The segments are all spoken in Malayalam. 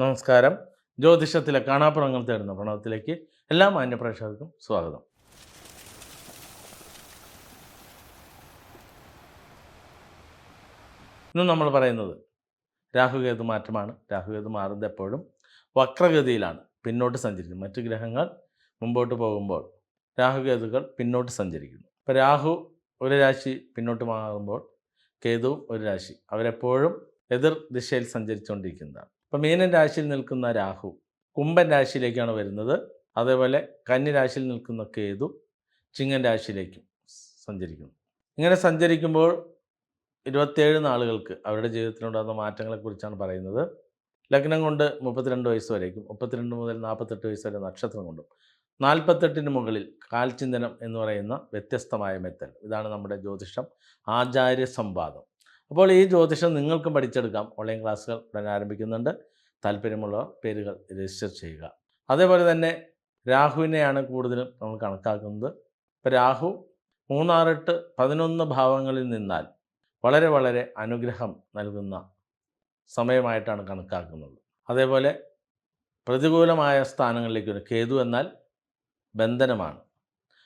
നമസ്കാരം. ജ്യോതിഷത്തിലെ കാണാപ്പുറങ്ങൾ തേടുന്ന പ്രണവത്തിലേക്ക് എല്ലാ മാന്യപ്രേക്ഷകർക്കും സ്വാഗതം. ഇന്ന് നമ്മൾ പറയുന്നത് രാഹുകേതു മാറ്റമാണ്. രാഹുകേതു മാറുന്നത് എപ്പോഴും വക്രഗതിയിലാണ്. പിന്നോട്ട് സഞ്ചരിക്കുന്നത് മറ്റു ഗ്രഹങ്ങൾ മുമ്പോട്ട് പോകുമ്പോൾ രാഹുകേതുക്കൾ പിന്നോട്ട് സഞ്ചരിക്കുന്നു. ഇപ്പോൾ രാഹു ഒരു രാശി പിന്നോട്ട് മാറുമ്പോൾ കേതുവും ഒരു രാശി. അവരെപ്പോഴും എതിർ ദിശയിൽ സഞ്ചരിച്ചുകൊണ്ടിരിക്കുന്നതാണ്. അപ്പോൾ മീനൻ രാശിയിൽ നിൽക്കുന്ന രാഹു കുംഭൻ രാശിയിലേക്കാണ് വരുന്നത്. അതേപോലെ കന്നി രാശിയിൽ നിൽക്കുന്ന കേതു ചിങ്ങൻ രാശിയിലേക്കും സഞ്ചരിക്കുന്നു. ഇങ്ങനെ സഞ്ചരിക്കുമ്പോൾ ഇരുപത്തേഴ് നാളുകൾക്ക് അവരുടെ ജീവിതത്തിലുണ്ടാകുന്ന മാറ്റങ്ങളെക്കുറിച്ചാണ് പറയുന്നത്. ലഗ്നം കൊണ്ട് മുപ്പത്തിരണ്ട് വയസ്സ് വരേക്കും മുപ്പത്തിരണ്ട് മുതൽ നാൽപ്പത്തെട്ട് വയസ്സ് വരെ നക്ഷത്രം കൊണ്ടും. നാൽപ്പത്തെട്ടിന് മുകളിൽ കാൽചിന്തനം എന്ന് പറയുന്ന വ്യത്യസ്തമായ മെത്തഡ്. ഇതാണ് നമ്മുടെ ജ്യോതിഷം. ആചാര്യ സംവാദം. അപ്പോൾ ഈ ജ്യോതിഷം നിങ്ങൾക്കും പഠിച്ചെടുക്കാം. ഓൺലൈൻ ക്ലാസ്സുകൾ ഉടൻ ആരംഭിക്കുന്നുണ്ട്. താല്പര്യമുള്ളവർ പേരുകൾ രജിസ്റ്റർ ചെയ്യുക. അതേപോലെ തന്നെ രാഹുവിനെയാണ് കൂടുതലും നമ്മൾ കണക്കാക്കുന്നത്. ഇപ്പോൾ രാഹു മൂന്നാറെട്ട് പതിനൊന്ന് ഭാവങ്ങളിൽ നിന്നാൽ വളരെ വളരെ അനുഗ്രഹം നൽകുന്ന സമയമായിട്ടാണ് കണക്കാക്കുന്നത്. അതേപോലെ പ്രതികൂലമായ സ്ഥാനങ്ങളിലേക്ക് വരും. കേതു എന്നാൽ ബന്ധനമാണ്.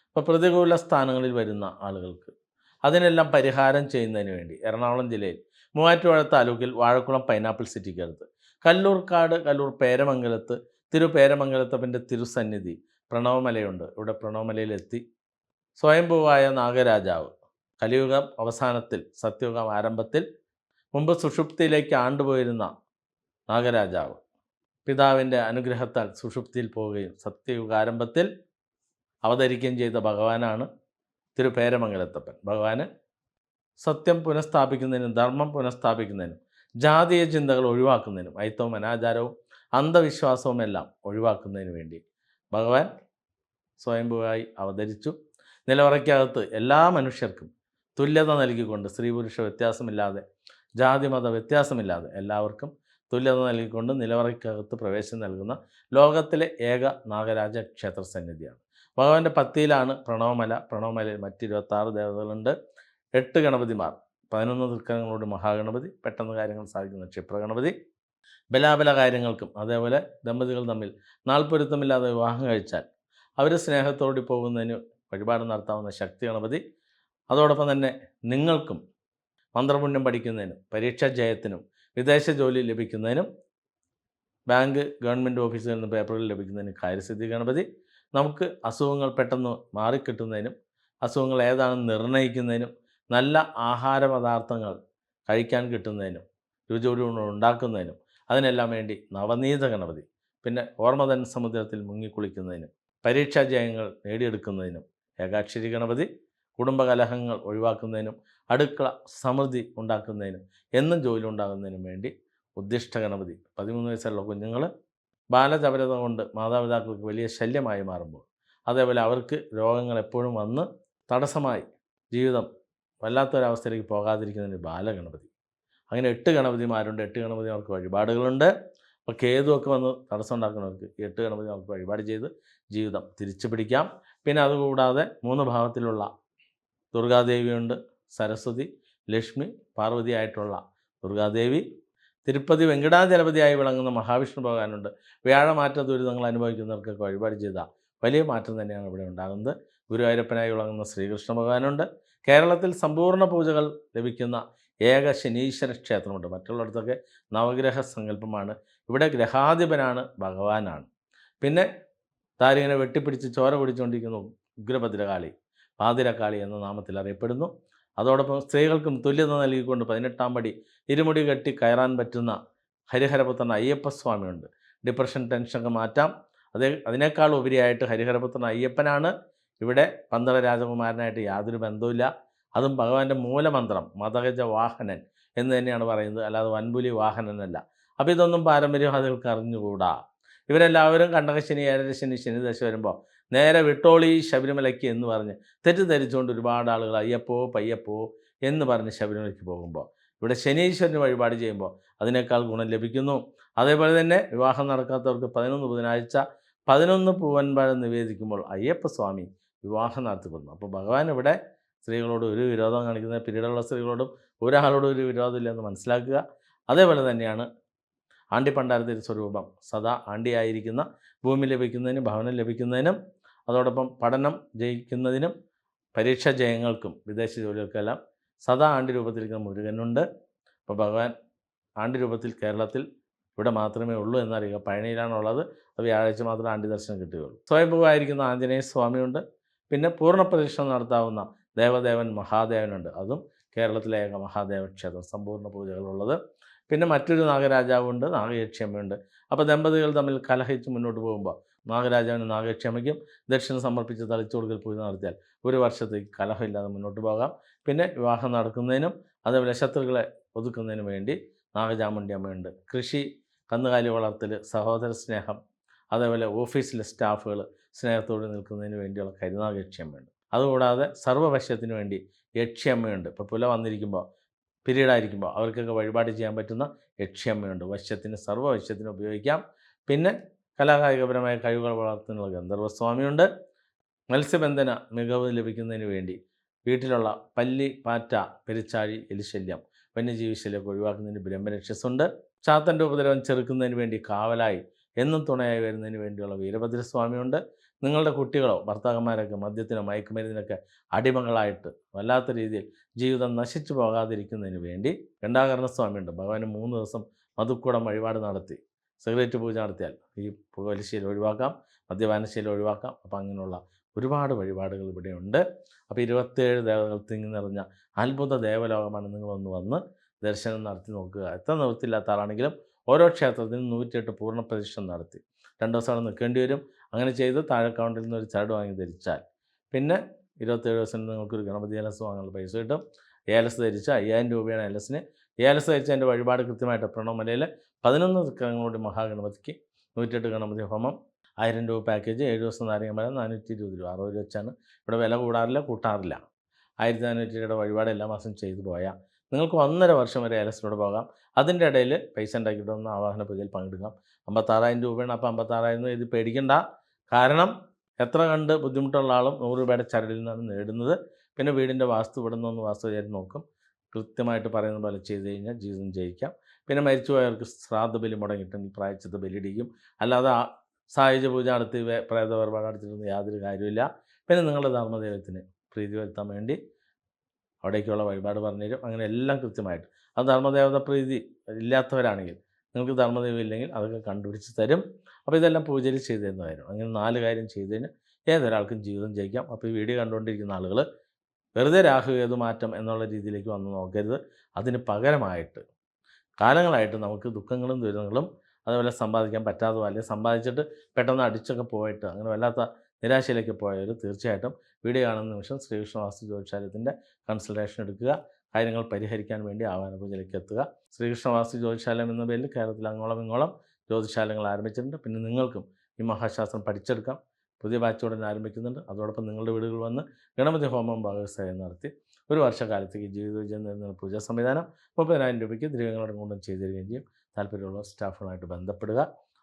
അപ്പോൾ പ്രതികൂല സ്ഥാനങ്ങളിൽ വരുന്ന ആളുകൾക്ക് അതിനെല്ലാം പരിഹാരം ചെയ്യുന്നതിന് വേണ്ടി. എറണാകുളം ജില്ലയിൽ മൂവാറ്റുപുഴ താലൂക്കിൽ വാഴക്കുളം പൈനാപ്പിൾ സിറ്റിക്കടുത്ത് കല്ലൂർക്കാട് കല്ലൂർ പേരമംഗലത്ത് തിരു പേരമംഗലത്തപ്പന്റെ തിരുസന്നിധി പ്രണവമലയുണ്ട്. ഇവിടെ പ്രണവമലയിലെത്തി സ്വയംഭൂവായ നാഗരാജാവ്. കലിയുഗം അവസാനത്തിൽ സത്യയുഗം ആരംഭത്തിൽ മുമ്പ് സുഷുപ്തിയിലേക്ക് ആണ്ടുപോയിരുന്ന നാഗരാജാവ്. പിതാവിന്റെ അനുഗ്രഹത്താൽ സുഷുപ്തിയിൽ പോവുകയും സത്യയുഗാരംഭത്തിൽ അവതരിക്കുകയും ചെയ്ത ഭഗവാനാണ്. തിരുപേരമംഗലത്തപ്പൻ. ഭഗവാന് സത്യം പുനഃസ്ഥാപിക്കുന്നതിനും ധർമ്മം പുനഃസ്ഥാപിക്കുന്നതിനും ജാതീയ ചിന്തകൾ ഒഴിവാക്കുന്നതിനും അയിത്തവും അനാചാരവും അന്ധവിശ്വാസവും എല്ലാം ഒഴിവാക്കുന്നതിന് വേണ്ടി ഭഗവാൻ സ്വയംഭുവായി അവതരിച്ചു. നിലവറയ്ക്കകത്ത് എല്ലാ മനുഷ്യർക്കും തുല്യത നൽകിക്കൊണ്ട് സ്ത്രീ പുരുഷ വ്യത്യാസമില്ലാതെ ജാതി മത വ്യത്യാസമില്ലാതെ എല്ലാവർക്കും തുല്യത നൽകിക്കൊണ്ട് നിലവറയ്ക്കകത്ത് പ്രവേശനം നൽകുന്ന ലോകത്തിലെ ഏക നാഗരാജ ക്ഷേത്ര സന്നിധിയാണ് ഭഗവാന്റെ പത്തിയിലാണ് പ്രണവമല. പ്രണവമലയിൽ മറ്റ് ഇരുപത്താറ് ദേവതകളുണ്ട്. എട്ട് ഗണപതിമാർ. പതിനൊന്ന് ദുഃഖങ്ങളോട് മഹാഗണപതി. പെട്ടെന്ന് കാര്യങ്ങൾ സാധിക്കുന്ന ക്ഷിപ്രഗണപതി. ബലാബല കാര്യങ്ങൾക്കും അതേപോലെ ദമ്പതികൾ തമ്മിൽ നാൾപ്പൊരുത്തമില്ലാതെ വിവാഹം കഴിച്ചാൽ അവർ സ്നേഹത്തോടി പോകുന്നതിന് വഴിപാട് നടത്താവുന്ന ശക്തി ഗണപതി. അതോടൊപ്പം തന്നെ നിങ്ങൾക്കും മന്ത്രപുണ്യം പഠിക്കുന്നതിനും പരീക്ഷാ ജയത്തിനും വിദേശ ജോലി ലഭിക്കുന്നതിനും ബാങ്ക് ഗവൺമെന്റ് ഓഫീസുകളിൽ നിന്ന് പേപ്പറുകൾ ലഭിക്കുന്നതിനും കാര്യസിദ്ധി ഗണപതി. നമുക്ക് അസുഖങ്ങൾ പെട്ടെന്ന് മാറിക്കിട്ടുന്നതിനും അസുഖങ്ങൾ ഏതാണെന്ന് നിർണയിക്കുന്നതിനും നല്ല ആഹാര പദാർത്ഥങ്ങൾ കഴിക്കാൻ കിട്ടുന്നതിനും രുചിയോട് ഉണ്ടാക്കുന്നതിനും അതിനെല്ലാം വേണ്ടി നവനീത ഗണപതി പിന്നെ ഓർമ്മതൻ സമുദ്രത്തിൽ മുങ്ങിക്കുളിക്കുന്നതിനും പരീക്ഷാ ജയങ്ങൾ നേടിയെടുക്കുന്നതിനും ഏകാക്ഷരി ഗണപതി കുടുംബകലഹങ്ങൾ ഒഴിവാക്കുന്നതിനും അടുക്കള സമൃദ്ധി ഉണ്ടാക്കുന്നതിനും എന്നും ജോലി ഉണ്ടാകുന്നതിനും വേണ്ടി ഉദ്ദിഷ്ട ഗണപതി പതിമൂന്ന് വയസ്സുള്ള കുഞ്ഞുങ്ങൾ ബാലചപരത കൊണ്ട് മാതാപിതാക്കൾക്ക് വലിയ ശല്യമായി മാറുമ്പോൾ അതേപോലെ അവർക്ക് രോഗങ്ങൾ എപ്പോഴും വന്ന് തടസ്സമായി ജീവിതം വല്ലാത്തൊരവസ്ഥയിലേക്ക് പോകാതിരിക്കുന്നതിന് ബാലഗണപതി. അങ്ങനെ എട്ട് ഗണപതിമാരുണ്ട്. എട്ട് ഗണപതിമാർക്ക് വഴിപാടുകളുണ്ട്. അപ്പോൾ കേതുവൊക്കെ വന്ന് തടസ്സം ഉണ്ടാക്കുന്നവർക്ക് എട്ട് ഗണപതിമാർക്ക് വഴിപാട് ചെയ്ത് ജീവിതം തിരിച്ചു പിടിക്കാം. പിന്നെ അതുകൂടാതെ മൂന്ന് ഭാവത്തിലുള്ള ദുർഗാദേവിയുണ്ട്. സരസ്വതി ലക്ഷ്മി പാർവതിയായിട്ടുള്ള ദുർഗാദേവി. തിരുപ്പതി വെങ്കടാചലപതിയായി വിളങ്ങുന്ന മഹാവിഷ്ണു ഭഗവാനുണ്ട്. വ്യാഴമാറ്റ ദുരിതങ്ങൾ അനുഭവിക്കുന്നവർക്കൊക്കെ വഴിപാട് ചെയ്ത വലിയ മാറ്റം തന്നെയാണ് ഇവിടെ ഉണ്ടാകുന്നത്. ഗുരുവായൂരപ്പനായി വിളങ്ങുന്ന ശ്രീകൃഷ്ണ ഭഗവാനുണ്ട്. കേരളത്തിൽ സമ്പൂർണ പൂജകൾ ലഭിക്കുന്ന ഏക ശനീശ്വര ക്ഷേത്രമുണ്ട്. മറ്റുള്ളിടത്തൊക്കെ നവഗ്രഹ സങ്കല്പമാണ്. ഇവിടെ ഗ്രഹാധിപനാണ് ഭഗവാനാണ്. പിന്നെ താരിങ്ങനെ വെട്ടിപ്പിടിച്ച് ചോര പിടിച്ചുകൊണ്ടിരിക്കുന്ന ഉഗ്രഭദ്രകാളി പാതിരക്കാളി എന്ന നാമത്തിൽ അറിയപ്പെടുന്നു. അതോടൊപ്പം സ്ത്രീകൾക്കും തുല്യത നൽകിക്കൊണ്ട് പതിനെട്ടാം പടി ഇരുമുടി കെട്ടി കയറാൻ പറ്റുന്ന ഹരിഹരപുത്രൻ അയ്യപ്പസ്വാമിയുണ്ട്. ഡിപ്രഷൻ ടെൻഷനൊക്കെ മാറ്റാം. അതേ അതിനേക്കാൾ ഉപരിയായിട്ട് ഹരിഹരപുത്രൻ അയ്യപ്പനാണ്. ഇവിടെ പന്തള രാജകുമാരനായിട്ട് യാതൊരു ബന്ധവുമില്ല. അതും ഭഗവാന്റെ മൂലമന്ത്രം മതഗജ വാഹനൻ എന്ന് തന്നെയാണ് പറയുന്നത്. അല്ലാതെ വൻപുലി വാഹനനല്ല അപ്പോൾ ഇതൊന്നും പാരമ്പര്യം അതിൽക്ക് അറിഞ്ഞുകൂടാ? ഇവരെല്ലാവരും കണ്ടകശനി ഏഴരശനി ശനി ദശ വരുമ്പോൾ നേരെ വിട്ടോളി ശബരിമലയ്ക്ക് എന്ന് പറഞ്ഞ് തെറ്റിദ്ധരിച്ചുകൊണ്ട് ഒരുപാട് ആളുകൾ അയ്യപ്പോ പയ്യപ്പോ എന്ന് പറഞ്ഞ് ശബരിമലയ്ക്ക് പോകുമ്പോൾ ഇവിടെ ശനീശ്വരന് വഴിപാട് ചെയ്യുമ്പോൾ അതിനേക്കാൾ ഗുണം ലഭിക്കുന്നു. അതേപോലെ തന്നെ വിവാഹം നടക്കാത്തവർക്ക് പതിനൊന്ന് ബുധനാഴ്ച പതിനൊന്ന് പൂവൻപഴം നിവേദിക്കുമ്പോൾ അയ്യപ്പസ്വാമി വിവാഹം നടത്തിക്കൊടുന്നു അപ്പോൾ ഭഗവാൻ ഇവിടെ സ്ത്രീകളോട് ഒരു വിരോധം കാണിക്കുന്ന പിരീഡുള്ള സ്ത്രീകളോടും ഒരാളോടും ഒരു വിരോധമില്ല എന്ന് മനസ്സിലാക്കുക. അതേപോലെ തന്നെയാണ് ആണ്ടി പണ്ടാരത്തിന്റെ സ്വരൂപം. സദാ ആണ്ടിയായിരിക്കുന്ന ഭൂമി ലഭിക്കുന്നതിനും ഭവനം ലഭിക്കുന്നതിനും അതോടൊപ്പം പഠനം ജയിക്കുന്നതിനും പരീക്ഷാ ജയങ്ങൾക്കും വിദേശ ജോലികൾക്കെല്ലാം സദാ ആണ്ടി രൂപത്തിലിരിക്കുന്ന മുരുകനുണ്ട്. അപ്പോൾ ഭഗവാൻ ആണ്ടി രൂപത്തിൽ കേരളത്തിൽ ഇവിടെ മാത്രമേ ഉള്ളൂ എന്നറിയുക പഴനിയിലാണുള്ളത്. അത് വ്യാഴാഴ്ച മാത്രമേ ആണ്ടി ദർശനം കിട്ടുകയുള്ളൂ. സ്വയംഭൂവായിരിക്കുന്ന ആഞ്ജനേയ സ്വാമിയുണ്ട്. പിന്നെ പൂർണ പ്രദക്ഷിണം നടത്താവുന്ന ദേവദേവൻ മഹാദേവനുണ്ട്. അതും കേരളത്തിലെ ഏക മഹാദേവ ക്ഷേത്രം സമ്പൂർണ പൂജകളുള്ളത്. പിന്നെ മറ്റൊരു നാഗരാജാവുണ്ട് നാഗയക്ഷിയമ്മയുണ്ട്. അപ്പോൾ ദമ്പതികൾ തമ്മിൽ കലഹിച്ച് മുന്നോട്ട് പോകുമ്പോൾ നാഗരാജാവിന് നാഗക്ഷമയ്ക്കും ദക്ഷിണ സമർപ്പിച്ച് തളിച്ചുകൊടുക്കൽ പൂജ നടത്തിയാൽ ഒരു വർഷത്തേക്ക് കലഹമില്ലാതെ മുന്നോട്ട് പോകാം. പിന്നെ വിവാഹം നടക്കുന്നതിനും അതേപോലെ ശത്രുക്കളെ ഒതുക്കുന്നതിനും വേണ്ടി നാഗചാമുണ്ടി അമ്മയുണ്ട്. കൃഷി കന്നുകാലി വളർത്തൽ സഹോദര സ്നേഹം അതേപോലെ ഓഫീസിലെ സ്റ്റാഫുകൾ സ്നേഹത്തോടെ നിൽക്കുന്നതിന് വേണ്ടിയുള്ള കരുനാഗയക്ഷിയമ്മയുണ്ട് അതുകൂടാതെ സർവവശ്യത്തിന് വേണ്ടി യക്ഷിയമ്മയുണ്ട്. ഇപ്പോൾ പുല വന്നിരിക്കുമ്പോൾ പിരീഡായിരിക്കുമ്പോൾ അവർക്കൊക്കെ വഴിപാട് ചെയ്യാൻ പറ്റുന്ന യക്ഷിയമ്മയുണ്ട്. വശ്യത്തിന് സർവവശ്യത്തിന് ഉപയോഗിക്കാം. പിന്നെ കലാകായികപരമായ കഴിവുകൾ വളർത്തുന്നതിനുള്ള ഗന്ധർവസ്വാമിയുണ്ട്. മത്സ്യബന്ധന മികവ് ലഭിക്കുന്നതിന് വേണ്ടി വീട്ടിലുള്ള പല്ലി പാറ്റ പെരിച്ചാഴി എലിശല്യം വന്യജീവി ശല്യമൊക്കെ ഒഴിവാക്കുന്നതിന് ബ്രഹ്മരക്ഷസുണ്ട്. ചാത്തന്റെ ഉപദ്രവം ചെറുക്കുന്നതിന് വേണ്ടി കാവലായി എന്നും തുണയായി വരുന്നതിന് വേണ്ടിയുള്ള വീരഭദ്രസ്വാമിയുണ്ട്. നിങ്ങളുടെ കുട്ടികളോ ഭർത്താക്കന്മാരൊക്കെ മദ്യത്തിനോ മയക്കുമരുന്നിനൊക്കെ അടിമകളായിട്ട് വല്ലാത്ത രീതിയിൽ ജീവിതം നശിച്ചു പോകാതിരിക്കുന്നതിന് വേണ്ടി ഗണ്ടാകരണ സ്വാമിയുണ്ട് ഭഗവാന് മൂന്ന് ദിവസം മധുക്കൂടം വഴിപാട് നടത്തി. സിഗരറ്റ് പൂജ നടത്തിയാൽ ഈ പുകവലിശീൽ ഒഴിവാക്കാം മദ്യപാനശീലം ഒഴിവാക്കാം. അപ്പം അങ്ങനെയുള്ള ഒരുപാട് വഴിപാടുകൾ ഇവിടെയുണ്ട് അപ്പോൾ ഇരുപത്തേഴ് ദേവതകൾ തിങ്ങി നിറഞ്ഞ അത്ഭുത ദേവലോകമാണ് നിങ്ങളൊന്ന് വന്ന് ദർശനം നടത്തി നോക്കുക. എത്ര നിവൃത്തിയില്ലാത്ത ആളാണെങ്കിലും ഓരോ ക്ഷേത്രത്തിനും നൂറ്റിയെട്ട് പൂർണ പ്രദക്ഷിണം നടത്തി. രണ്ട് ദിവസം അവിടെ നിൽക്കേണ്ടി വരും. അങ്ങനെ ചെയ്ത് താഴെ കൗണ്ടിൽ നിന്ന് ഒരു ചരട് വാങ്ങി ധരിച്ചാൽ. പിന്നെ ഇരുപത്തേഴ് ദിവസം നിങ്ങൾക്കൊരു ഗണപതി ഏലസ് വാങ്ങാനുള്ള പൈസ കിട്ടും. ഏലസ് ധരിച്ച അയ്യായിരം രൂപയാണ് ഏലസിന്. ഏലസ് ധരിച്ച എന്റെ വഴിപാട് കൃത്യമായിട്ട് പ്രണവമലയിൽ പതിനൊന്ന് ദുഃഖങ്ങളുടെ മഹാഗണപതിക്ക് നൂറ്റെട്ട് ഗണപതി ഹോമം ആയിരം രൂപ പാക്കേജ് ഏഴ് ദിവസം നാരങ്ങമല നാനൂറ്റി ഇരുപത് രൂപ. അറുപത് രൂപ വെച്ചാണ്. ഇവിടെ വില കൂടാറില്ല കൂട്ടാറില്ല. ആയിരത്തി നാനൂറ്റി രൂപയുടെ വഴിപാട് എല്ലാ മാസം ചെയ്തു പോയാൽ നിങ്ങൾക്ക് ഒന്നര വർഷം വരെ ഏലസിലൂടെ പോകാം. അതിന്റെ ഇടയിൽ പൈസ ഉണ്ടാക്കിയിട്ട് ഒന്ന് ആവാഹന പൂജയിൽ പങ്കെടുക്കാം. അമ്പത്താറായിരം രൂപയാണ് അപ്പോൾ അമ്പത്താറായിരം ഇത് പേടിക്കണ്ട. കാരണം എത്ര കണ്ട് ബുദ്ധിമുട്ടുള്ള ആളും നൂറ് രൂപയുടെ ചരടിൽ നിന്നാണ് നേടുന്നത്. പിന്നെ വീടിന്റെ വാസ്തു ഇവിടെ നിന്നൊന്ന് വാസ്തു ചേരി നോക്കും. കൃത്യമായിട്ട് പറയുന്ന പോലെ ചെയ്ത് കഴിഞ്ഞാൽ ജീവിതം ജയിക്കാം. പിന്നെ മരിച്ചു പോയവർക്ക് ശ്രാദ്ധ ബലി മുടങ്ങിയിട്ടുണ്ടെങ്കിൽ പ്രായച്ചിത്ത ബലിയിടിക്കും അല്ലാതെ സായുജ പൂജ നടത്തി പ്രേത വേർപാട് നടത്തിയിട്ടൊന്നും യാതൊരു കാര്യമില്ല പിന്നെ നിങ്ങളുടെ ധർമ്മദൈവത്തിന് പ്രീതി വരുത്താൻ വേണ്ടി അവിടേക്കുള്ള വഴിപാട് പറഞ്ഞുതരും. അങ്ങനെ എല്ലാം കൃത്യമായിട്ട്. അത് ധർമ്മദേവത പ്രീതി ഇല്ലാത്തവരാണെങ്കിൽ നിങ്ങൾക്ക് ധർമ്മദൈവം ഇല്ലെങ്കിൽ അതൊക്കെ കണ്ടുപിടിച്ച് തരും. അപ്പോൾ ഇതെല്ലാം പൂജയിൽ ചെയ്തു തരുന്നതായിരുന്നു അങ്ങനെ നാല് കാര്യം ചെയ്തു കഴിഞ്ഞാൽ ഏതൊരാൾക്കും ജീവിതം ജയിക്കാം. അപ്പോൾ ഈ വീഡിയോ കണ്ടുകൊണ്ടിരിക്കുന്ന ആളുകൾ വെറുതെ രാഹു ഏതു മാറ്റം എന്നുള്ള രീതിയിലേക്ക് വന്ന് നോക്കരുത്. അതിന് പകരമായിട്ട് കാലങ്ങളായിട്ട് നമുക്ക് ദുഃഖങ്ങളും ദുരിതങ്ങളും അതുപോലെ സമ്പാദിക്കാൻ പറ്റാതെ അല്ലെങ്കിൽ സമ്പാദിച്ചിട്ട് പെട്ടെന്ന് അടിച്ചൊക്കെ പോയിട്ട് അങ്ങനെ വല്ലാത്ത നിരാശയിലേക്ക് പോയവർ തീർച്ചയായിട്ടും വീഡിയോ കാണുന്ന നിമിഷം ശ്രീകൃഷ്ണ വാസ്തു ജ്യോതിശാലയത്തിന്റെ കൺസൾട്ടേഷൻ എടുക്കുക കാര്യങ്ങൾ പരിഹരിക്കാൻ വേണ്ടി ആവാന എത്തുക. ശ്രീകൃഷ്ണ വാസ്തു ജ്യോതിശാലയം എന്ന പേരിൽ കേരളത്തിൽ അങ്ങോളം ഇങ്ങോളം ജ്യോതിശാലങ്ങൾ ആരംഭിച്ചിട്ടുണ്ട്. പിന്നെ നിങ്ങൾക്കും ഈ മഹാശാസ്ത്രം പഠിച്ചെടുക്കാം. പുതിയ ബാച്ച് ആരംഭിക്കുന്നുണ്ട്. അതോടൊപ്പം നിങ്ങളുടെ വീടുകളിൽ വന്ന് ഗണപതി ഹോമം ഭാഗവസായം നടത്തി ഒരു വർഷക്കാലത്തേക്ക് ജീവിത എന്ന പൂജാ സംവിധാനം മുപ്പതിനായിരം രൂപയ്ക്ക് ദ്രവ്യങ്ങളുടെ കൊണ്ടും ചെയ്തു തരികയും ചെയ്യും. താല്പര്യമുള്ള സ്റ്റാഫുകളായിട്ട് ബന്ധപ്പെടുക.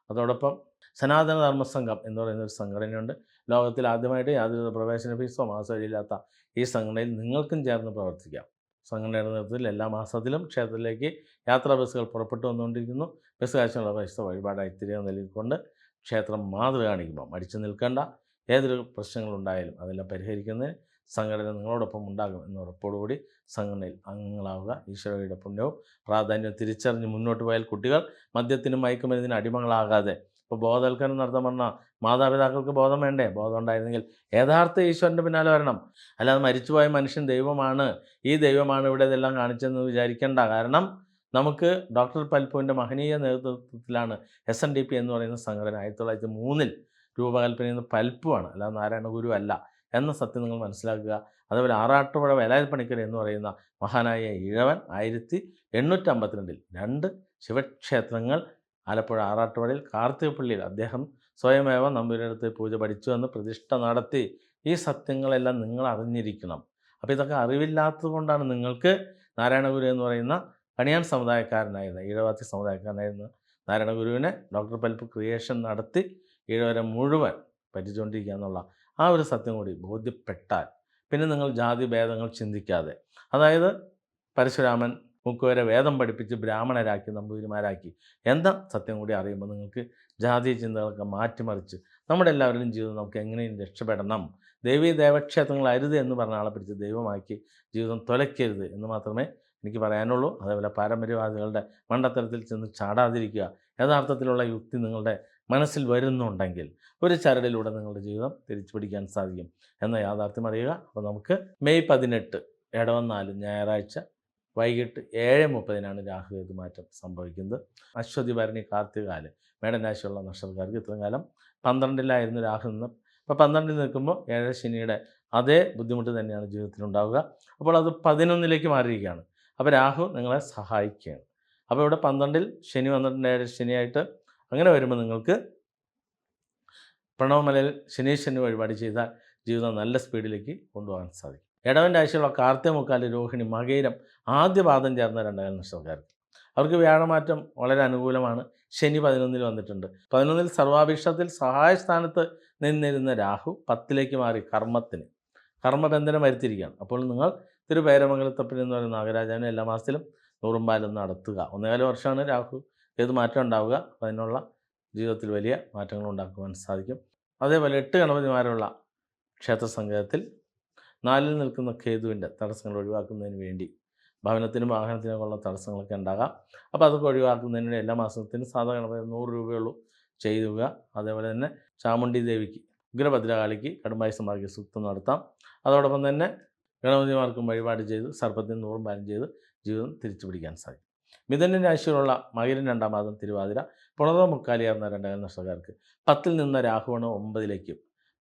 അതോടൊപ്പം സനാതന ധർമ്മ സംഘം എന്ന് പറയുന്ന ഒരു സംഘടനയുണ്ട്. ലോകത്തിൽ ആദ്യമായിട്ട് യാതൊരു പ്രവേശന ഫീസോ മാസമില്ലാത്ത ഈ സംഘടനയിൽ നിങ്ങൾക്കും ചേർന്ന് പ്രവർത്തിക്കാം. സംഘടനയുടെ നേതൃത്വത്തിൽ എല്ലാ മാസത്തിലും ക്ഷേത്രത്തിലേക്ക് യാത്രാ ബസ്സുകൾ പുറപ്പെട്ടു വന്നുകൊണ്ടിരിക്കുന്നു. ബസ് കാശുള്ള പൈസ വഴിപാടായി തിരികെ നൽകിക്കൊണ്ട് ക്ഷേത്രം മാതൃ മടിച്ചു നിൽക്കേണ്ട. ഏതൊരു പ്രശ്നങ്ങളുണ്ടായാലും അതെല്ലാം പരിഹരിക്കുന്നതിന് സംഘടന നിങ്ങളോടൊപ്പം ഉണ്ടാകും എന്ന ഉറപ്പോടുകൂടി സംഘടനയിൽ അംഗങ്ങളാവുക. ഈശ്വരയുടെ പുണ്യവും പ്രാധാന്യവും തിരിച്ചറിഞ്ഞ് മുന്നോട്ട് പോയാൽ കുട്ടികൾ മദ്യത്തിനും മയക്കുമരുന്നിനും അടിമകളാകാതെ. ഇപ്പോൾ ബോധവൽക്കരണം നടത്താൻ പറഞ്ഞാൽ മാതാപിതാക്കൾക്ക് ബോധം വേണ്ടേ? ബോധം ഉണ്ടായിരുന്നെങ്കിൽ യഥാർത്ഥ ഈശ്വരന്റെ പിന്നാലെ വരണം. അല്ലാതെ മരിച്ചുപോയ മനുഷ്യൻ ദൈവമാണ്. ഈ ദൈവമാണ് ഇവിടെ ഇതെല്ലാം കാണിച്ചതെന്ന് വിചാരിക്കേണ്ട. കാരണം നമുക്ക് ഡോക്ടർ പൽപ്പുവിന്റെ മഹനീയ നേതൃത്വത്തിലാണ് എസ് എൻ ഡി പി എന്ന് പറയുന്ന സംഘടന ആയിരത്തി തൊള്ളായിരത്തി മൂന്നിൽ രൂപകൽപ്പന ചെയ്യുന്ന പൽപ്പുവാണ്. അല്ലാതെ നാരായണ ഗുരു അല്ല. എന്ന സത്യം നിങ്ങൾ മനസ്സിലാക്കുക. അതേപോലെ ആറാട്ടുപുഴ വേലായുധ പണിക്കർ എന്ന് പറയുന്ന മഹാനായ ഇഴവൻ ആയിരത്തി എണ്ണൂറ്റി അമ്പത്തിരണ്ടിൽ രണ്ട് ശിവക്ഷേത്രങ്ങൾ ആലപ്പുഴ ആറാട്ടുപുഴയിൽ കാർത്തികപ്പള്ളിയിൽ അദ്ദേഹം സ്വയമേവ നമ്പൂരിടത്ത് പൂജ പഠിച്ചു എന്ന് പ്രതിഷ്ഠ നടത്തി. ഈ സത്യങ്ങളെല്ലാം നിങ്ങൾ അറിഞ്ഞിരിക്കണം. അപ്പോൾ ഇതൊക്കെ അറിവില്ലാത്തത് കൊണ്ടാണ് നിങ്ങൾക്ക് നാരായണഗുരു എന്ന് പറയുന്ന കണിയാൻ സമുദായക്കാരനായിരുന്ന ഈഴവാത്തി സമുദായക്കാരനായിരുന്ന നാരായണഗുരുവിനെ ഡോക്ടർ പൽപ്പ് ക്രിയേഷൻ നടത്തി ഈഴവരെ മുഴുവൻ പറ്റിച്ചുകൊണ്ടിരിക്കുക എന്നുള്ള ആ ഒരു സത്യം കൂടി ബോധ്യപ്പെട്ടാൽ പിന്നെ നിങ്ങൾ ജാതി ഭേദങ്ങൾ ചിന്തിക്കാതെ. അതായത് പരശുരാമൻ മുക്കുവരെ വേദം പഠിപ്പിച്ച് ബ്രാഹ്മണരാക്കി നമ്പൂതിരിമാരാക്കി എന്ന സത്യം കൂടി അറിയുമ്പോൾ നിങ്ങൾക്ക് ജാതി ചിന്തകളൊക്കെ മാറ്റിമറിച്ച് നമ്മുടെ എല്ലാവരുടെയും ജീവിതം നമുക്ക് എങ്ങനെയും രക്ഷപ്പെടണം. ദേവീ ദേവക്ഷേത്രങ്ങൾ അരുത് എന്ന് പറഞ്ഞ ആളെ പിടിച്ച് ദൈവമാക്കി ജീവിതം തുലയ്ക്കരുത് എന്ന് മാത്രമേ എനിക്ക് പറയാനുള്ളൂ. അതേപോലെ പാരമ്പര്യവാദികളുടെ മണ്ടത്തരത്തിൽ ചെന്ന് ചാടാതിരിക്കുക യഥാർത്ഥത്തിലുള്ള യുക്തി നിങ്ങളുടെ മനസ്സിൽ വരുന്നുണ്ടെങ്കിൽ ഒരു ചരടിലൂടെ നിങ്ങളുടെ ജീവിതം തിരിച്ചു പിടിക്കാൻ സാധിക്കും എന്ന യാഥാർത്ഥ്യം അറിയുക. അപ്പോൾ നമുക്ക് മെയ് പതിനെട്ട് ഇടവന്നാൽ നാല് ഞായറാഴ്ച വൈകിട്ട് ഏഴ് മുപ്പതിനാണ് രാഹുകേതു മാറ്റം സംഭവിക്കുന്നത്. അശ്വതി ഭരണി കാർത്തികാൽ മേടനാശിയുള്ള നക്ഷത്രക്കാർക്ക് ഇത്രയും കാലം പന്ത്രണ്ടിലായിരുന്നു രാഹു നിന്ന് അപ്പോൾ പന്ത്രണ്ടിൽ നിൽക്കുമ്പോൾ ഏഴ് ശനിയുടെ അതേ ബുദ്ധിമുട്ട് തന്നെയാണ് ജീവിതത്തിലുണ്ടാവുക. അപ്പോൾ അത് പതിനൊന്നിലേക്ക് മാറിയിരിക്കുകയാണ്. അപ്പോൾ രാഹു നിങ്ങളെ സഹായിക്കുകയാണ്. അപ്പോൾ ഇവിടെ പന്ത്രണ്ടിൽ ശനി വന്നിട്ടുണ്ട്. ഏഴ് ശനിയായിട്ട് അങ്ങനെ വരുമ്പോൾ നിങ്ങൾക്ക് പ്രണവമലയിൽ ശനീശ്വരന് വഴിപാട് ചെയ്താൽ ജീവിതം നല്ല സ്പീഡിലേക്ക് കൊണ്ടുപോകാൻ സാധിക്കും. ഇടവൻ രാശിയുള്ള കാർത്തിക കാർത്തികമുക്കാൽ രോഹിണി മകയിരം ആദ്യ പാദം ചേർന്ന രണ്ടായിരം നക്ഷത്രക്കാർക്ക്. അവർക്ക് വ്യാഴമാറ്റം വളരെ അനുകൂലമാണ്. ശനി പതിനൊന്നിൽ വന്നിട്ടുണ്ട്. പതിനൊന്നിൽ സർവാഭീഷ്ടത്തിൽ സഹായസ്ഥാനത്ത് നിന്നിരുന്ന രാഹു പത്തിലേക്ക് മാറി കർമ്മത്തിന് കർമ്മബന്ധനം വരുത്തിയിരിക്കുകയാണ്. അപ്പോൾ നിങ്ങൾ തിരുപേരമംഗലത്തപ്പൻ എന്ന് പറയുന്ന നാഗരാജാവിനെ എല്ലാ മാസത്തിലും നൂറുമ്പാലും നടത്തുക. ഒന്നേകാല വർഷമാണ് രാഹു ഏത് മാറ്റം ഉണ്ടാവുക അതിനുള്ള ജീവിതത്തിൽ വലിയ മാറ്റങ്ങൾ ഉണ്ടാക്കുവാൻ സാധിക്കും. അതേപോലെ എട്ട് ഗണപതിമാരുള്ള ക്ഷേത്ര സംഗീതത്തിൽ നാലിൽ നിൽക്കുന്ന കേതുവിന്റെ തടസ്സങ്ങൾ ഒഴിവാക്കുന്നതിന് വേണ്ടി ഭവനത്തിനും വാഹനത്തിനും ഉള്ള തടസ്സങ്ങളൊക്കെ ഉണ്ടാകാം. അപ്പോൾ അതൊക്കെ ഒഴിവാക്കുന്നതിന് വേണ്ടി എല്ലാ മാസത്തിനും സാധാ ഗണപതി നൂറ് രൂപയുള്ളൂ ചെയ്യുക അതേപോലെ തന്നെ ചാമുണ്ഡി ദേവിക്ക് ഉഗ്രഭദ്രകാളിക്ക് കടുംബായി സമാധിക്ക് സുക്തം നടത്താം. അതോടൊപ്പം തന്നെ ഗണപതിമാർക്കും വഴിപാട് ചെയ്ത് സർപ്പത്തിന് നൂറും പാലം ചെയ്ത് ജീവിതം തിരിച്ചു പിടിക്കാൻ സാധിക്കും. മിഥുന രാശിയിലുള്ള മകരൻ രണ്ടാം മാസം തിരുവാതിര പുണർന്ന മുക്കാലിയാർന്ന രണ്ടാം നഷ്ടക്കാർക്ക് പത്തിൽ നിന്ന് രാഹുവാണ് ഒമ്പതിലേക്കും.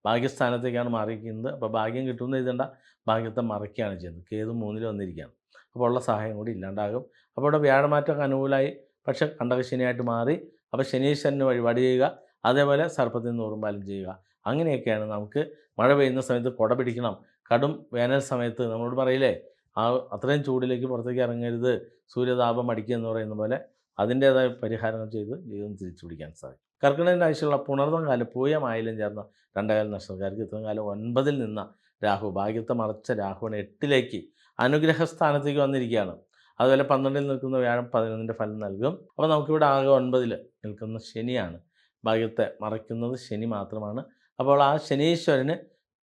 ഭാഗ്യസ്ഥാനത്തേക്കാണ് മാറിയിരിക്കുന്നത്. അപ്പോൾ ഭാഗ്യം കിട്ടുമെന്ന് എഴുതേണ്ട. ഭാഗ്യത്തെ മറയ്ക്കുകയാണ് ചെയ്യുന്നത്. കേതു മൂന്നിൽ വന്നിരിക്കുകയാണ്. അപ്പോൾ ഉള്ള സഹായം കൂടി ഇല്ലാണ്ടാകും. അപ്പോൾ ഇവിടെ വ്യാഴമാറ്റമൊക്കെ അനുകൂലമായി. പക്ഷേ കണ്ടകശനിയായിട്ട് മാറി. അപ്പോൾ ശനീശ്വരന് വഴിപാട് ചെയ്യുക. അതേപോലെ സർപ്പത്തിൽ നിന്ന് ഉറുമ്പാലും ചെയ്യുക. അങ്ങനെയൊക്കെയാണ് നമുക്ക് മഴ പെയ്യുന്ന സമയത്ത് കുട പിടിക്കണം. കടും വേനൽ സമയത്ത് നമ്മളോട് പറയില്ലേ? ആ അത്രയും ചൂടിലേക്ക് പുറത്തേക്ക് ഇറങ്ങരുത്. സൂര്യതാപം അടിക്കുക എന്ന് പറയുന്ന പോലെ അതിന്റേതായ പരിഹാരങ്ങൾ ചെയ്ത് ജീവിതം തിരിച്ചു പിടിക്കാൻ സാധിക്കും. കർക്കിടകന്റെ ആഴ്ചയുള്ള പുണർന്ന കാലം പൂയമായാലും ചേർന്ന രണ്ടകാല നക്ഷത്രക്കാർക്ക് ഇത്രയും കാലം ഒൻപതിൽ നിന്ന രാഹു ഭാഗ്യത്തെ മറച്ച രാഹുവിനെ എട്ടിലേക്ക് അനുഗ്രഹസ്ഥാനത്തേക്ക് വന്നിരിക്കുകയാണ്. അതുപോലെ പന്ത്രണ്ടിൽ നിൽക്കുന്ന വ്യാഴം പതിനൊന്നിന്റെ ഫലം നൽകും. അപ്പോൾ നമുക്കിവിടെ ആകെ ഒൻപതിൽ നിൽക്കുന്ന ശനിയാണ്. ഭാഗ്യത്തെ മറയ്ക്കുന്നത് ശനി മാത്രമാണ്. അപ്പോൾ ആ ശനീശ്വരന്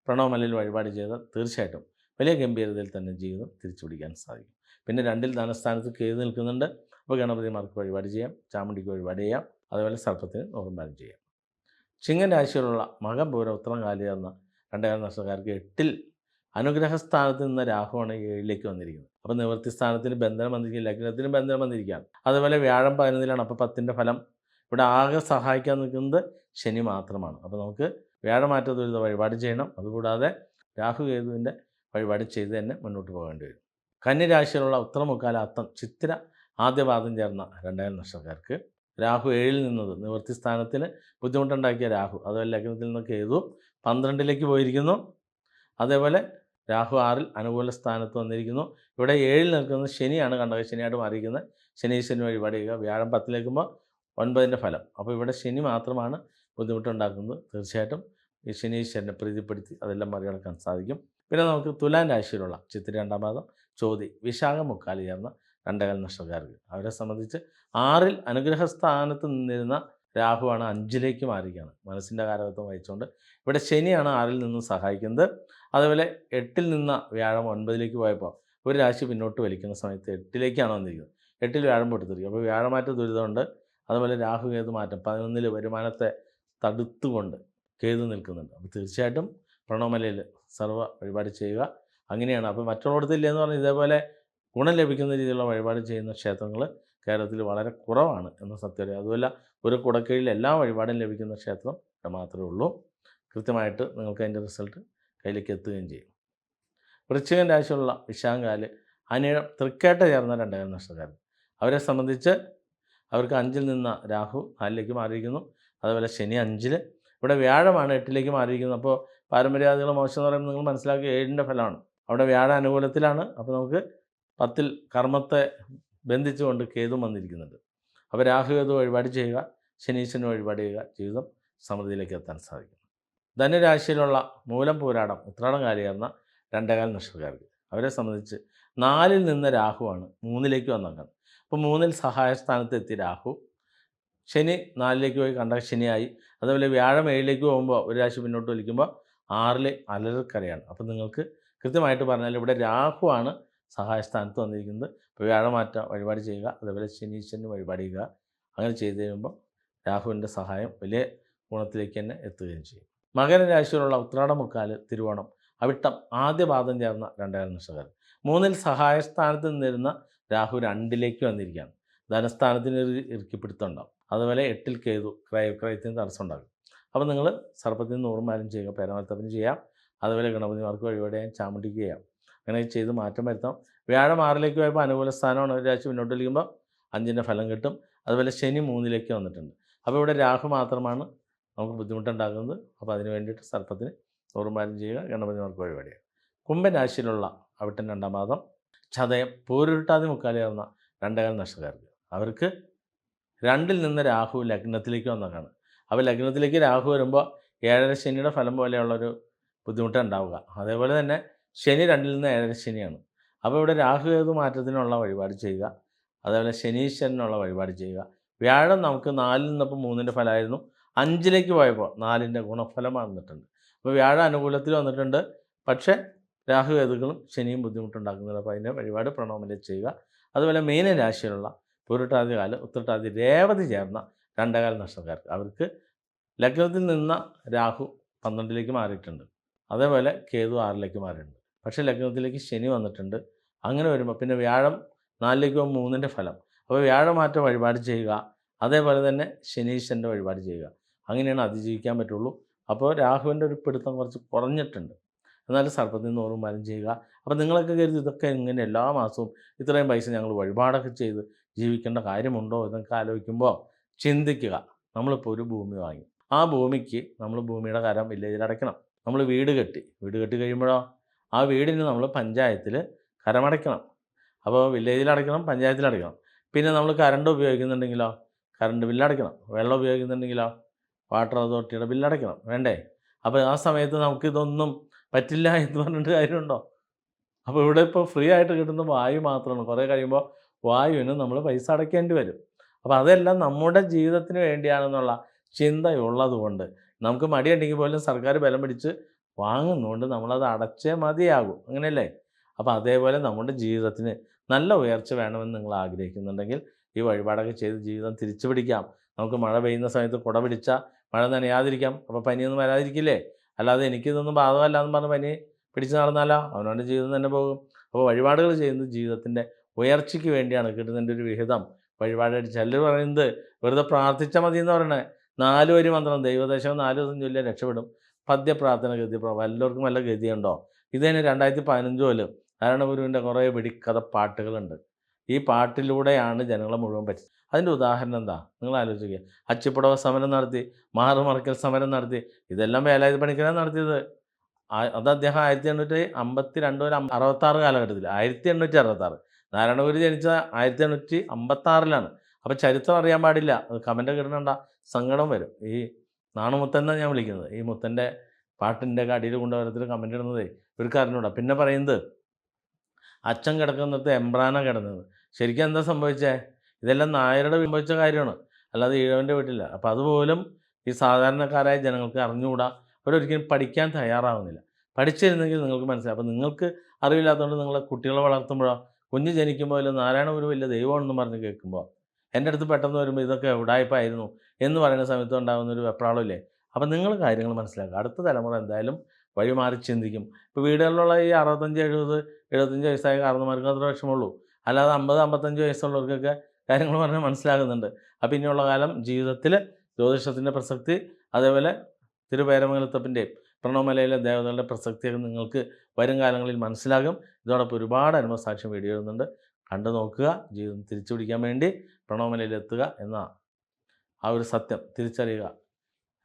പ്രണവമലയിൽ വഴിപാട് ചെയ്താൽ തീർച്ചയായിട്ടും വലിയ ഗംഭീരതയിൽ തന്നെ ജീവിതം തിരിച്ചു പിടിക്കാൻ സാധിക്കും. പിന്നെ രണ്ടിൽ ധനസ്ഥാനത്ത് കയറി നിൽക്കുന്നുണ്ട്. അപ്പോൾ ഗണപതിമാർക്ക് വഴിപാട് ചെയ്യാം. ചാമുണ്ടിക്ക് വഴിപാട് ചെയ്യാം. അതുപോലെ സർപ്പത്തിന് നോർമ്പാലും ചെയ്യാം. ചിങ്ങൻ രാശിയിലുള്ള മകം പൂരം ഉത്തരം കാലിയാർന്ന രണ്ടായിരം നക്ഷത്രക്കാർക്ക് എട്ടിൽ അനുഗ്രഹസ്ഥാനത്ത് നിന്ന് രാഹുവാണ് ഏഴിലേക്ക് വന്നിരിക്കുന്നത്. അപ്പോൾ നിവൃത്തി സ്ഥാനത്തിന് ബന്ധനം വന്നിരിക്കും. ലഗ്നത്തിന് ബന്ധനം വന്നിരിക്കുകയാണ്. അതുപോലെ വ്യാഴം പതിനൊന്നിലാണ്. അപ്പോൾ പത്തിന്റെ ഫലം ഇവിടെ ആകെ സഹായിക്കാൻ നിൽക്കുന്നത് ശനി മാത്രമാണ്. അപ്പോൾ നമുക്ക് വ്യാഴമാറ്റ ദുരിത വഴിപാട് ചെയ്യണം. അതുകൂടാതെ രാഹു കേതുവിന്റെ വഴിപാട് ചെയ്ത് തന്നെ മുന്നോട്ട് പോകേണ്ടി വരും. കന്യരാശിയിലുള്ള ഉത്തരമുക്കാലാത്തം ചിത്ര ആദ്യപാദം ചേർന്ന രണ്ടായിരം നക്ഷത്രക്കാർക്ക് രാഹു ഏഴിൽ നിന്നത് നിവൃത്തി സ്ഥാനത്തിന് ബുദ്ധിമുട്ടുണ്ടാക്കിയ രാഹു. അതുപോലെ ലഗ്നത്തിൽ നിന്നൊക്കെ ചെയ്തു പന്ത്രണ്ടിലേക്ക് പോയിരിക്കുന്നു. അതേപോലെ രാഹു ആറിൽ അനുകൂല സ്ഥാനത്ത് വന്നിരിക്കുന്നു. ഇവിടെ ഏഴിൽ നിൽക്കുന്ന ശനിയാണ്. കണ്ടത് ശനിയായിട്ട് മാറിയിരിക്കുന്നത്. ശനീശ്വരൻ വഴിപാട് ചെയ്യുക. വ്യാഴം പത്തിലേക്കുമ്പോൾ ഒൻപതിന്റെ ഫലം. അപ്പോൾ ഇവിടെ ശനി മാത്രമാണ് ബുദ്ധിമുട്ടുണ്ടാക്കുന്നത്. തീർച്ചയായിട്ടും ഈ ശനീശ്വരനെ പ്രീതിപ്പെടുത്തി അതെല്ലാം മറികടക്കാൻ സാധിക്കും. പിന്നെ നമുക്ക് തുലാൻ രാശിയിലുള്ള ചിത്തിരി രണ്ടാം പാദം ചോതി വിശാഖ മുക്കാലി ചേർന്ന രണ്ടകൽ നഷ്ടക്കാർക്ക് അവരെ സംബന്ധിച്ച് ആറിൽ അനുഗ്രഹ സ്ഥാനത്ത് നിന്നിരുന്ന രാഹുവാണ് അഞ്ചിലേക്ക് മാറിയിരിക്കുകയാണ്. മനസ്സിന്റെ കാരകത്വം വഹിച്ചുകൊണ്ട് ഇവിടെ ശനിയാണ് ആറിൽ നിന്നും സഹായിക്കുന്നത്. അതുപോലെ എട്ടിൽ നിന്ന വ്യാഴം ഒൻപതിലേക്ക് പോയപ്പോൾ ഒരു രാശി പിന്നോട്ട് വലിക്കുന്ന സമയത്ത് എട്ടിലേക്കാണ് വന്നിരിക്കുന്നത്. എട്ടിൽ വ്യാഴം പൊട്ടിത്തെറിക്കും. അപ്പോൾ വ്യാഴമാറ്റ ദുരിതമുണ്ട് അതുപോലെ രാഹു കേതു മാറ്റം. പതിനൊന്നിൽ വരുമാനത്തെ തടുത്തുകൊണ്ട് കേതു നിൽക്കുന്നുണ്ട്. അപ്പോൾ തീർച്ചയായിട്ടും പ്രണവമലയിൽ സർവ വഴിപാട് ചെയ്യുക. അങ്ങനെയാണ്. അപ്പോൾ മറ്റുള്ളിടത്തില്ല എന്ന് പറഞ്ഞാൽ ഇതേപോലെ ഗുണം ലഭിക്കുന്ന രീതിയിലുള്ള വഴിപാട് ചെയ്യുന്ന ക്ഷേത്രങ്ങൾ കേരളത്തിൽ വളരെ കുറവാണ് എന്ന് സത്യം. അതുമല്ല ഒരു കുടക്കീഴിൽ എല്ലാ വഴിപാടും ലഭിക്കുന്ന ക്ഷേത്രം ഇവിടെ മാത്രമേ ഉള്ളൂ. കൃത്യമായിട്ട് നിങ്ങൾക്ക് അതിന്റെ റിസൾട്ട് കയ്യിലേക്ക് എത്തുകയും ചെയ്യും. വൃശ്ചികൻ രാശിയുള്ള വിശാങ്കാൽ അനിഴം തൃക്കേട്ട ചേർന്ന രണ്ടായിരം നഷ്ടക്കാരൻ അവരെ സംബന്ധിച്ച് അവർക്ക് അഞ്ചിൽ നിന്ന രാഹു നാലിലേക്ക് മാറിയിരിക്കുന്നു. അതുപോലെ ശനി അഞ്ചിൽ ഇവിടെ വ്യാഴമാണ് എട്ടിലേക്ക് മാറിയിരിക്കുന്നത്. അപ്പോൾ പാരമ്പര്യാദികൾ മോശം എന്ന് പറയുമ്പോൾ നിങ്ങൾ മനസ്സിലാക്കുക ഏഴിന്റെ ഫലമാണ്. അവിടെ വ്യാഴ അനുകൂലത്തിലാണ്. അപ്പോൾ നമുക്ക് പത്തിൽ കർമ്മത്തെ ബന്ധിച്ചുകൊണ്ട് കേതും വന്നിരിക്കുന്നുണ്ട്. അപ്പോൾ രാഹുകേതു വഴിപാട് ചെയ്യുക ശനീശ്വരന് വഴിപാട് ചെയ്യുക ജീവിതം സമൃദ്ധിയിലേക്ക് എത്താൻ സാധിക്കും ധനുരാശിയിലുള്ള മൂലം പോരാടം ഉത്രാടം കാലിയാർന്ന രണ്ടേകാൽ നക്ഷത്രക്കാർക്ക്. അവരെ സംബന്ധിച്ച് നാലിൽ നിന്ന് രാഹുവാണ് മൂന്നിലേക്ക് വന്നേക്കുന്നത്. അപ്പോൾ മൂന്നിൽ സഹായ സ്ഥാനത്ത് എത്തി രാഹു. ശനി നാലിലേക്ക് പോയി കണ്ട ശനിയായി. അതുപോലെ വ്യാഴം ഏഴിലേക്ക് പോകുമ്പോൾ ഒരു രാശി മുന്നോട്ട് വലിക്കുമ്പോൾ ആറിൽ അലർക്കരയാണ് അപ്പം നിങ്ങൾക്ക് കൃത്യമായിട്ട് പറഞ്ഞാൽ ഇവിടെ രാഹുവാണ് സഹായസ്ഥാനത്ത് വന്നിരിക്കുന്നത്. ഇപ്പോൾ വ്യാഴമാറ്റ വഴിപാട് ചെയ്യുക അതേപോലെ ശനീശ്വരന് വഴിപാട് ചെയ്യുക. അങ്ങനെ ചെയ്ത് കഴിയുമ്പോൾ രാഹുവിന്റെ സഹായം വലിയ ഗുണത്തിലേക്ക് തന്നെ എത്തുകയും ചെയ്യും. മകരരാശിയിലുള്ള ഉത്രാട മുക്കാൽ തിരുവോണം അവിട്ടം ആദ്യ പാദം ചേർന്ന രണ്ടായിരം നക്ഷകർ മൂന്നിൽ സഹായസ്ഥാനത്ത് നിന്നിരുന്ന രാഹു രണ്ടിലേക്ക് വന്നിരിക്കുകയാണ്. ധനസ്ഥാനത്തിന് ഒരു ഇറുക്കിപ്പിടുത്തമുണ്ടാവും അതുപോലെ എട്ടിൽ കേതു ക്രയവിക്രയത്തിന് തടസ്സം ഉണ്ടാകും. അപ്പോൾ നിങ്ങൾ സർപ്പത്തിൽ നിന്ന് നൂറുമാലും ചെയ്യുക പേരമർത്തപ്പിന് ചെയ്യാം. അതുപോലെ ഗണപതിമാർക്ക് വഴിപാട് ചെയ്യാൻ ചാമുണ്ടിക്ക് ചെയ്യാം. അങ്ങനെ ചെയ്ത് മാറ്റം വരുത്താം. വ്യാഴം ആറിലേക്ക് പോയപ്പോൾ അനുകൂല സ്ഥാനമാണ്. രാശി മുന്നോട്ട് വലിക്കുമ്പോൾ അഞ്ചിന്റെ ഫലം കിട്ടും. അതുപോലെ ശനി മൂന്നിലേക്ക് വന്നിട്ടുണ്ട്. അപ്പോൾ ഇവിടെ രാഹു മാത്രമാണ് നമുക്ക് ബുദ്ധിമുട്ടുണ്ടാകുന്നത്. അപ്പോൾ അതിന് വേണ്ടിയിട്ട് സർപ്പത്തിന് നൂറുമാലും ചെയ്യുക ഗണപതിമാർക്ക് വഴിപാട് കുംഭരാശിയിലുള്ള അവിട്ടൻ രണ്ടാം പാദം ചതയം പോരുരുട്ടാതി മുക്കാലിയാവുന്ന രണ്ടേകാൽ നക്ഷത്രക്കാർക്ക്. അവർക്ക് രണ്ടിൽ നിന്ന് രാഹു ലഗ്നത്തിലേക്ക് വന്നതാണ്. അപ്പോൾ ലഗ്നത്തിലേക്ക് രാഹു വരുമ്പോൾ ഏഴര ശനിയുടെ ഫലം പോലെയുള്ളൊരു ബുദ്ധിമുട്ടുണ്ടാവുക. അതേപോലെ തന്നെ ശനി രണ്ടിൽ നിന്ന് ഏഴര ശനിയാണ്. അപ്പോൾ ഇവിടെ രാഹു ഏതു മാറ്റത്തിനുള്ള വഴിപാട് ചെയ്യുക? അതേപോലെ ശനീശ്വരനുള്ള വഴിപാട് ചെയ്യുക. വ്യാഴം നമുക്ക് നാലിൽ നിന്നപ്പോൾ മൂന്നിന്റെ ഫലമായിരുന്നു. അഞ്ചിലേക്ക് പോയപ്പോൾ നാലിന്റെ ഗുണഫലം വന്നിട്ടുണ്ട്. അപ്പോൾ വ്യാഴം അനുകൂലത്തിൽ വന്നിട്ടുണ്ട്. പക്ഷേ രാഹു ഏതുകളും ശനിയും ബുദ്ധിമുട്ടുണ്ടാക്കുന്നുണ്ട് അപ്പോൾ അതിന്റെ വഴിപാട് പ്രണോമനെ ചെയ്യുക. അതുപോലെ മീനരാശിയിലുള്ള പുരുട്ടാതി കാലം ഉത്തരട്ടാതി രേവതി ചേർന്ന രണ്ടകാല നക്ഷത്രക്കാർക്ക്. അവർക്ക് ലഗ്നത്തിൽ നിന്ന രാഹു പന്ത്രണ്ടിലേക്ക് മാറിയിട്ടുണ്ട്. അതേപോലെ കേതു ആറിലേക്ക് മാറിയിട്ടുണ്ട്. പക്ഷേ ലഗ്നത്തിലേക്ക് ശനി വന്നിട്ടുണ്ട്. അങ്ങനെ വരുമ്പോൾ പിന്നെ വ്യാഴം നാലിലേക്ക് പോകുമ്പോൾ മൂന്നിന്റെ ഫലം. അപ്പോൾ വ്യാഴമാറ്റം വഴിപാട് ചെയ്യുക. അതേപോലെ തന്നെ ശനീശ്വരന്റെ വഴിപാട് ചെയ്യുക. അങ്ങനെയാണ് അതിജീവിക്കാൻ പറ്റുള്ളൂ. അപ്പോൾ രാഹുവിന്റെ ഒരു പിടുത്തം കുറച്ച് കുറഞ്ഞിട്ടുണ്ട്. എന്നാലും സർപ്പത്തിൽ നിന്ന് ഓർമ്മ ചെയ്യുക. അപ്പോൾ നിങ്ങളൊക്കെ കരുതി ഇതൊക്കെ ഇങ്ങനെ എല്ലാ മാസവും ഇത്രയും പൈസ ഞങ്ങൾ വഴിപാടൊക്കെ ചെയ്ത് ജീവിക്കേണ്ട കാര്യമുണ്ടോ എന്നൊക്കെ ആലോചിക്കുമ്പോൾ ചിന്തിക്കുക. നമ്മളിപ്പോൾ ഒരു ഭൂമി വാങ്ങി. ആ ഭൂമിക്ക് നമ്മൾ ഭൂമിയുടെ കരം വില്ലേജിൽ അടയ്ക്കണം. നമ്മൾ വീട് കെട്ടി. വീട് കെട്ടി കഴിയുമ്പോഴോ? ആ വീടിന് നമ്മൾ പഞ്ചായത്തിൽ കരമടയ്ക്കണം അപ്പോൾ വില്ലേജിൽ അടയ്ക്കണം പഞ്ചായത്തിൽ അടയ്ക്കണം. പിന്നെ നമ്മൾ കറണ്ട് ഉപയോഗിക്കുന്നുണ്ടെങ്കിലോ? കറണ്ട് ബില്ലടയ്ക്കണം വെള്ളം ഉപയോഗിക്കുന്നുണ്ടെങ്കിലോ? വാട്ടർ അതോറിറ്റിയുടെ ബില്ലടയ്ക്കണം വേണ്ടേ? അപ്പോൾ ആ സമയത്ത് നമുക്കിതൊന്നും പറ്റില്ല എന്ന് പറഞ്ഞിട്ട് കാര്യമുണ്ടോ? അപ്പോൾ ഇവിടെ ഇപ്പോൾ ഫ്രീ ആയിട്ട് കിട്ടുന്ന വായു മാത്രമാണ്. കുറേ കഴിയുമ്പോൾ വായുവിന് നമ്മൾ പൈസ അടയ്ക്കേണ്ടി വരും. അപ്പോൾ അതെല്ലാം നമ്മുടെ ജീവിതത്തിന് വേണ്ടിയാണെന്നുള്ള ചിന്തയുള്ളത് കൊണ്ട് നമുക്ക് മടിയുണ്ടെങ്കിൽ പോലും സർക്കാർ ബലം പിടിച്ച് വാങ്ങുന്നതുകൊണ്ട് നമ്മളത് അടച്ചേ മതിയാകും. അങ്ങനെയല്ലേ? അപ്പോൾ അതേപോലെ നമ്മുടെ ജീവിതത്തിന് നല്ല ഉയർച്ച വേണമെന്ന് നിങ്ങൾ ആഗ്രഹിക്കുന്നുണ്ടെങ്കിൽ ഈ വഴിപാടൊക്കെ ചെയ്ത് ജീവിതം തിരിച്ചു പിടിക്കാം. നമുക്ക് മഴ പെയ്യുന്ന സമയത്ത് കുട പിടിച്ചാൽ മഴ നനയാതിരിക്കാം. അപ്പോൾ പനിയൊന്നും വരാതിരിക്കില്ലേ? അല്ലാതെ എനിക്കിതൊന്നും ബാധമല്ല എന്ന് പറഞ്ഞ് പനി പിടിച്ച് നടന്നാലോ? അവനവന്റെ ജീവിതം തന്നെ പോകും. അപ്പോൾ വഴിപാടുകൾ ചെയ്യുന്നത് ജീവിതത്തിന്റെ ഉയർച്ചയ്ക്ക് വേണ്ടിയാണ് കിട്ടുന്നതിന്റെ ഒരു വിഹിതം. വഴിപാടടി ചിലർ പറയുന്നത് വെറുതെ പ്രാർത്ഥിച്ച മതി എന്ന് പറയണേ. നാല് വരി മന്ത്രം ദൈവദേശം നാല് ദിവസം ചൊല്ലിയാൽ രക്ഷപ്പെടും. പദ്യപ്രാർത്ഥന ഗതി എല്ലാവർക്കും വല്ല ഗതിയുണ്ടോ? ഇത് തന്നെ രണ്ടായിരത്തി പതിനഞ്ച് പോലും നാരായണഗുരുവിന്റെ കുറേ വെടിക്കഥ പാട്ടുകളുണ്ട്. ഈ പാട്ടിലൂടെയാണ് ജനങ്ങളെ മുഴുവൻ പറ്റുന്നത് അതിന്റെ ഉദാഹരണം എന്താ? നിങ്ങൾ ആലോചിക്കുക. അച്ചിപ്പുടവ സമരം നടത്തി മാറുമറക്കൽ സമരം നടത്തി ഇതെല്ലാം വേലായുധ പണിക്കരാണ് നടത്തിയത്. അത് അദ്ദേഹം ആയിരത്തി എണ്ണൂറ്റി അമ്പത്തി രണ്ട് അറുപത്താറ് കാലഘട്ടത്തിൽ ആയിരത്തി എണ്ണൂറ്റി അറുപത്താറ്. നാരായണഗുരു ജനിച്ച ആയിരത്തി എണ്ണൂറ്റി അമ്പത്താറിലാണ് അപ്പോൾ ചരിത്രം അറിയാൻ പാടില്ല. അത് കമന്റ് കിടണ്ട സങ്കടം വരും. ഈ നാണുമുത്തൻ എന്നാണ് ഞാൻ വിളിക്കുന്നത്. ഈ മുത്തന്റെ പാട്ടിന്റെ കടിയിൽ കൊണ്ടുവരത്തിൽ കമന്റ് ഇടുന്നതേ ഒരു കാരണമുണ്ടാ. പിന്നെ പറയുന്നത് അച്ഛൻ കിടക്കുന്നിടത്ത് എംബ്രാന കിടന്നത്. ശരിക്കും എന്താ സംഭവിച്ചേ? ഇതെല്ലാം നായരുടെ സംഭവിച്ച കാര്യമാണ്. അല്ലാതെ ഈഴവന്റെ വീട്ടില്ല. അപ്പോൾ അതുപോലും ഈ സാധാരണക്കാരായ ജനങ്ങൾക്ക് അറിഞ്ഞുകൂടാ. അവരൊരിക്കലും പഠിക്കാൻ തയ്യാറാവുന്നില്ല. പഠിച്ചിരുന്നെങ്കിൽ നിങ്ങൾക്ക് മനസ്സിലാവും അപ്പോൾ നിങ്ങൾക്ക് അറിവില്ലാത്തതുകൊണ്ട് നിങ്ങളെ കുട്ടികളെ വളർത്തുമ്പോഴോ കുഞ്ഞ് ജനിക്കുമ്പോൾ നാരായണ ഗുരു വലിയ ദൈവമാണെന്ന് പറഞ്ഞ് കേൾക്കുമ്പോൾ എന്റെ അടുത്ത് പെട്ടെന്ന് വരുമ്പോൾ ഇതൊക്കെ ഉടായ്പായിരുന്നു എന്ന് പറയുന്ന സമയത്ത് ഉണ്ടാകുന്ന ഒരു വെപ്രാളമില്ലേ അപ്പം നിങ്ങൾ കാര്യങ്ങൾ മനസ്സിലാക്കുക. അടുത്ത തലമുറ എന്തായാലും വഴി മാറി ചിന്തിക്കും. ഇപ്പോൾ വീടുകളിലുള്ള ഈ അറുപത്തഞ്ച് എഴുപത് എഴുപത്തഞ്ച് വയസ്സായ കാരണന്മാർക്ക് അത്ര വിഷമമുള്ളൂ. അല്ലാതെ അമ്പത് അമ്പത്തഞ്ച് വയസ്സുള്ളവർക്കൊക്കെ കാര്യങ്ങൾ പറഞ്ഞാൽ മനസ്സിലാകുന്നുണ്ട്. അപ്പം ഇനിയുള്ള കാലം ജീവിതത്തിൽ ജ്യോതിഷത്തിന്റെ പ്രസക്തി അതേപോലെ തിരുപേരമംഗലത്തപ്പിന്റെയും പ്രണവമലയിലെ ദേവതകളുടെ പ്രസക്തിയൊക്കെ നിങ്ങൾക്ക് വരും കാലങ്ങളിൽ മനസ്സിലാകും. ഇതോടൊപ്പം ഒരുപാട് അനുഭവസാക്ഷ്യം വീഡിയോ ഇടുന്നുണ്ട് കണ്ടു നോക്കുക ജീവിതം തിരിച്ചു പിടിക്കാൻ വേണ്ടി പ്രണവമലയിലെത്തുക എന്ന ആ ഒരു സത്യം തിരിച്ചറിയുക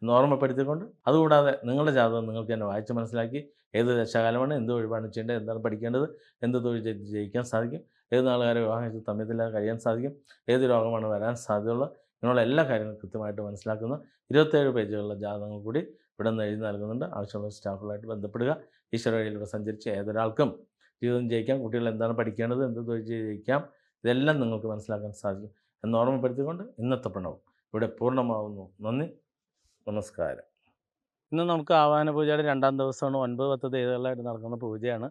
എന്ന് ഓർമ്മപ്പെടുത്തിക്കൊണ്ട് അതുകൂടാതെ നിങ്ങളുടെ ജാതകം നിങ്ങൾക്ക് തന്നെ വായിച്ച് മനസ്സിലാക്കി ഏത് ദശാകാലമാണ് എന്ത് ഒഴിവാണ് ചെയ്യേണ്ടത് എന്താണ് പഠിക്കേണ്ടത് എന്ത് തൊഴിൽ ചെയ്ത് ജയിക്കാൻ സാധിക്കും ഏത് നാളുകാരെ വിവാഹം ചെയ്ത് തമ്മിൽ കഴിയാൻ സാധിക്കും ഏത് രോഗമാണ് വരാൻ സാധ്യതയുള്ള ഇങ്ങനെയുള്ള എല്ലാ കാര്യങ്ങളും കൃത്യമായിട്ട് മനസ്സിലാക്കുന്ന ഇരുപത്തേഴ് പേജുകളുള്ള ജാതകങ്ങൾ കൂടി ഇവിടെ നിന്ന് എഴുതി നൽകുന്നുണ്ട്. ആവശ്യമുള്ള സ്റ്റാഫുകളായിട്ട് ബന്ധപ്പെടുക. ഈശ്വര വഴിയിലൂടെ സഞ്ചരിച്ച് ഏതൊരാൾക്കും ജീവിതം ജയിക്കാം. കുട്ടികൾ എന്താണ് പഠിക്കേണ്ടത് എന്ത് തൊഴിൽ ജയിക്കാം ഇതെല്ലാം നിങ്ങൾക്ക് മനസ്സിലാക്കാൻ സാധിക്കും എന്ന് ഓർമ്മപ്പെടുത്തിക്കൊണ്ട് ഇന്നത്തെ പ്രണവം ഇവിടെ പൂർണമാവുന്നു. നന്ദി. നമസ്കാരം. ഇന്ന് നമുക്ക് ആവാഹന പൂജയുടെ രണ്ടാം ദിവസമാണ്. ഒൻപത് പത്ത് ദേവികളായിട്ട് നടക്കുന്ന പൂജയാണ്.